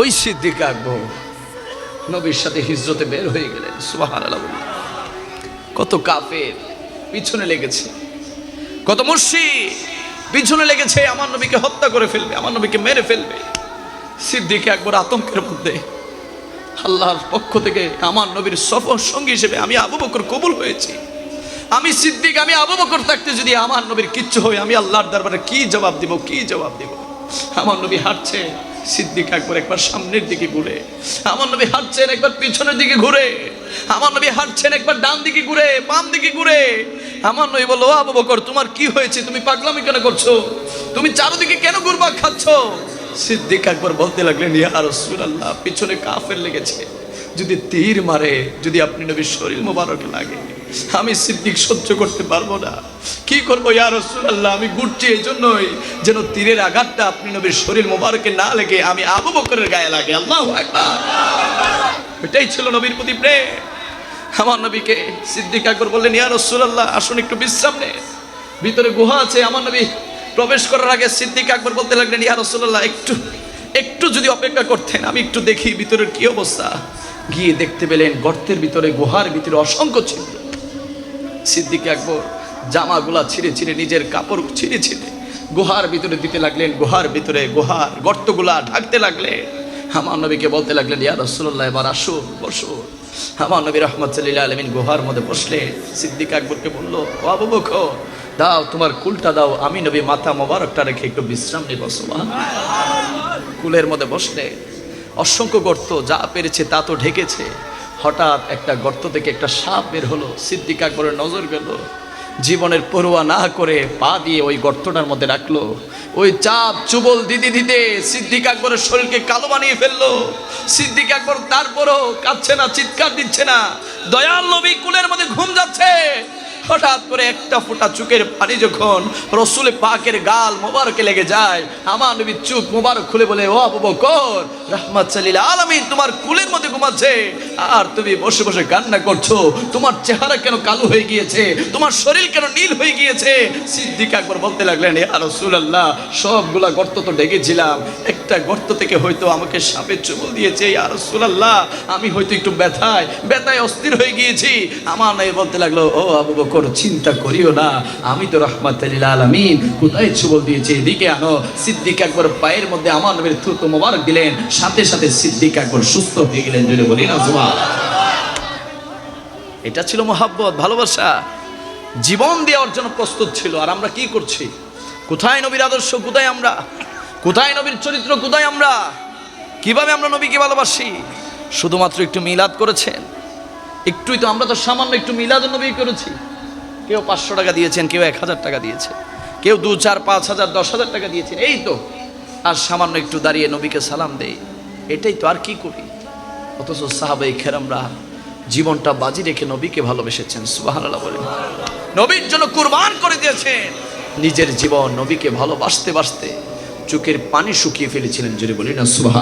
ওই সিদ্দিক আকবর। নবীর সাথে হিজরতে বের হয়ে গেলেন সুবাহান কত কাফের, পিছনে লেগেছে। কত মুর্শি পিছনে লেগেছে, আমার নবীকে হত্যা করে ফেলবে, আমার নবীকে মেরে ফেলবে। সিদ্দিক একবার আতঙ্কের মধ্যে, আল্লাহর পক্ষ থেকে আমার নবীর সফর সঙ্গী হিসেবে আমি আবু বকর কবুল হয়েছি। আমি সিদ্দিক, আমি আবু বকর থাকতে যদি আমার নবীর কিচ্ছু হয়, আমি আল্লাহর দরবারে কি জবাব দিব, কি জবাব দিব? আমার নবী হাঁটছে সিদ্দিক একবার একবার সামনের দিকে ঘুরে, আমার নবী হাঁটছেন একবার পিছনের দিকে ঘুরে, আমার নবী হাঁটছেন একবার ডান দিকে ঘুরে, বাম দিকে ঘুরে। আমার নবী বলল আবু বকর, তোমার কি হয়েছে? তুমি পাগলামি কেন করছ? তুমি চারদিকে কেন ঘুরবা খাচ্ছ? সিদ্দিক একবার বলতে লাগলেন, ইয়া রাসূলুল্লাহ, পিছনে কাফের লেগেছে। যদি তীর মারে, যদি আপনি নবীর শরীর মোবারক লাগে আমি সিদ্দিক সহ্য করতে পারব না। কি করব ইয়া রাসূলুল্লাহ? আমি ঘুরছি এই জন্যই যেন তীরের আঘাতটা আপনি নবীর শরীর মোবারকে না লেগে আমি আবু বকরের গায়ে লাগে। আল্লাহু এটাই ছিল নবীর প্রতি প্রেম। আমার নবীকে সিদ্দিক আকবর বললেন, ইয়া রাসূলুল্লাহ, আসুন একটু বিশ্রাম নে। ভিতরে গুহা আছে, আমার নবী প্রবেশ করার আগে সিদ্দিক আকবর বলতে লাগলেন, ইয়া রাসূলুল্লাহ, একটু একটু যদি অপেক্ষা করতেন, আমি একটু দেখি ভিতরের কি অবস্থা। গিয়ে দেখতে পেলেন গর্তের ভিতরে, গুহার ভিতরে অসংখ্য ছিদ্র সিদ্দিক আকবর জামাগুলা ছিঁড়ে ছিঁড়ে নিজের কাপড় ছিঁড়ে ছিঁড়ে গুহার ভিতরে দিতে লাগলেন, গুহার ভিতরে, গুহার গর্তগুলা ঢাকতে লাগলেন। আমার নবীকে বলতে লাগলেন, ইয়া রসুল্লাহ এবার আসুন বসুন আমার নবী রহমত সাল্লাহ আলমিন গুহার মধ্যে বসলে সিদ্দিক আকবরকে বলল, ও আবু দাও তোমার কুলটা দাও। আমি নবী মাথা মোবারকটা রেখে একটু বিশ্রাম নিব কুলের মধ্যে বসলে অসংখ্য গর্ত যা পেরেছে তা তো ঢেকেছে। হঠাৎ একটা গর্ত থেকে একটা সাপ বের হলো, সিদ্দিক আকবরের নজর গেল। জীবনের পড়ুয়া না করে পা দিয়ে ওই গর্তটার মধ্যে রাখল। ওই চাপ চুবল দিতে দিতে সিদ্দিক আকবরের শরীরকে কালো বানিয়ে ফেলল। সিদ্দিক আকবর তারপরও কাঁদছে না, চিৎকার দিচ্ছে না। দয়াল নবী কুলের মধ্যে ঘুম যাচ্ছে। হঠাৎ করে একটা ফোঁটা চুকের পানি যখন রসুল পাকের গাল মোবারকে লেগে যায়, আমার নবী চুপ মোবারক খুলে বলে, ও আবু বকর, রহমত সাল্লিল আলামিন, তোমার কুলের মধ্যে ঘুমাচ্ছে। আর তুমি বসে বসে কান্না করছ, তোমার চেহারা কেন কালো হয়ে গিয়েছে, তোমার শরীর কেন নীল হয়ে গিয়েছে? সিদ্দিক একবার বলতে লাগলেন, ইয়া রাসূলুল্লাহ, সবগুলা গর্ত তো ডেকেছিলাম। একটা গর্ত থেকে হয়তো আমাকে সাপের চুমল দিয়েছে, ইয়া রাসূলুল্লাহ, আমি হয়তো একটু ব্যথায় ব্যথায় অস্থির হয়ে গিয়েছি। আমার নাই বলতে লাগল, ও আবু বকর, চিন্তা করিও না। আমি তো রহমাতুল্লিল আলামিন। কোথায় চুবল দিয়েছে? এদিকে আনো। সিদ্দিক একবার পায়ের মধ্যে আমার নবীর থুতো মোবারক দিলেন। সাথে সাথে সিদ্দিক একবার সুস্থ হয়ে গেলেন যদি বলি না সুবহান এটা ছিল মোহাব্বত, ভালোবাসা। জীবন দেওয়ার জন্য প্রস্তুত ছিল। আর আমরা কি করছি? কোথায় নবীর আদর্শ? কোথায় আমরা? কোথায় নবীর চরিত্র? কোথায় আমরা? কীভাবে আমরা নবীকে ভালোবাসি? শুধুমাত্র একটু মিলাদ করেছেন? একটুই তো আমরা তো সামান্য একটু মিলাদ নবী করেছি। কেউ পাঁচশো টাকা দিয়েছেন, কেউ এক হাজার টাকা দিয়েছে, কেউ দু, চার, পাঁচ হাজার, দশ হাজার টাকা দিয়েছেন, এই তো। আর সামান্য একটু দাঁড়িয়ে নবীকে সালাম দেই, এটাই তো আর কি করি? অথচ সাহাবাই খেরামরা জীবনটা বাজি রেখে নবীকে ভালোবেসেছেন সুবাহান্লাহ বলেন। নবীর জন্য কুরবান করে দিয়েছেন। নিজের জীবন নবীকে ভালোবাসতে, বাসতে চোখের পানি শুকিয়ে ফেলেছিলেন যদি বলি না সুবাহ